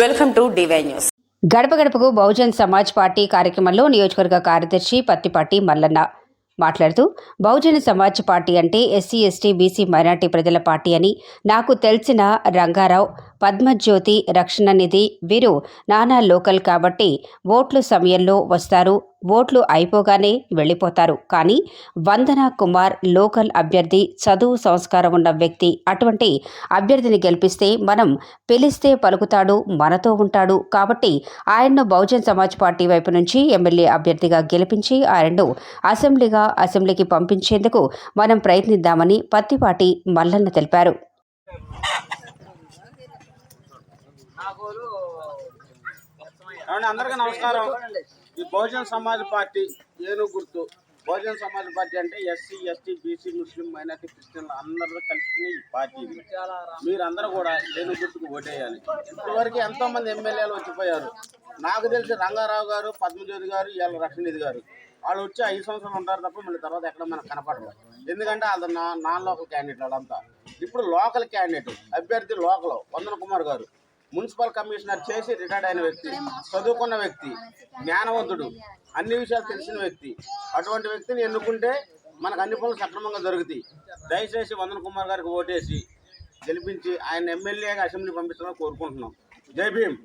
Welcome to DY news. గడప గడపకు Bahujan Samaj party కార్యక్రమంలో నియోజకవర్గ కార్యదర్శి పత్తిపాటి మల్లన్న. మాట్లాడుతూ బహుజన సమాజ్ పార్టీ అంటే ఎస్సీ ఎస్టీ బీసీ మైనార్టీ ప్రజల పార్టీ అని నాకు తెలిసిన రంగారావు పద్మజ్యోతి రక్షణ నిధి వీరు నానా లోకల్ కాబట్టి ఓట్లు సమయంలో వస్తారు ఓట్లు అయిపోగానే వెళ్ళిపోతారు. కానీ వందన కుమార్ లోకల్ అభ్యర్థి చదువు సంస్కారం ఉన్న వ్యక్తి అటువంటి అభ్యర్థిని గెలిపిస్తే మనం పిలిస్తే పలుకుతాడు మనతో ఉంటాడు కాబట్టి ఆయన్ను బహుజన్ సమాజ్ పార్టీ వైపు నుంచి ఎమ్మెల్యే అభ్యర్థిగా గెలిపించి ఆయన్ను అసెంబ్లీగా అసెంబ్లీకి పంపించేందుకు మనం ప్రయత్నిద్దామని పత్తిపాటి మల్లన్న తెలిపారు. అందరికీ నమస్కారం. ఈ బహుజన్ సమాజ్ పార్టీ ఏను గుర్తు బహుజన్ సమాజ్ పార్టీ అంటే SC ST BC Muslim minority క్రిస్టియన్లు అందరూ కలిసి ఈ పార్టీ మీరందరూ కూడా ఏను గుర్తుకు ఓటేయాలి. ఇప్పటివరకు ఎంతో మంది ఎమ్మెల్యేలు వచ్చిపోయారు. నాకు తెలిసి రంగారావు గారు పద్మజ్యోతి గారు ఇవాళ రక్షణిధి గారు. వాళ్ళు వచ్చి ఐదు సంవత్సరాలు ఉంటారు తప్ప మళ్ళీ తర్వాత ఎక్కడ మనకు కనపడరు. ఎందుకంటే అది నా నాన్ లోకల్ క్యాండిడేట్ వాళ్ళంతా. ఇప్పుడు లోకల్ క్యాండిడేట్ అభ్యర్థి లోకల్ వందన కుమార్ గారు. మున్సిపల్ కమిషనర్ చేసి రిటైర్డ్ అయిన వ్యక్తి చదువుకున్న వ్యక్తి జ్ఞానవంతుడు అన్ని విషయాలు తెలిసిన వ్యక్తి. అటువంటి వ్యక్తిని ఎన్నుకుంటే మనకు అన్ని పనులు సక్రమంగా జరుగుతాయి దయచేసి వందన కుమార్ గారికి ఓటేసి గెలిపించి ఆయన ఎమ్మెల్యేగా అసెంబ్లీ పంపించాలని కోరుకుంటున్నాం. జై భీమ్.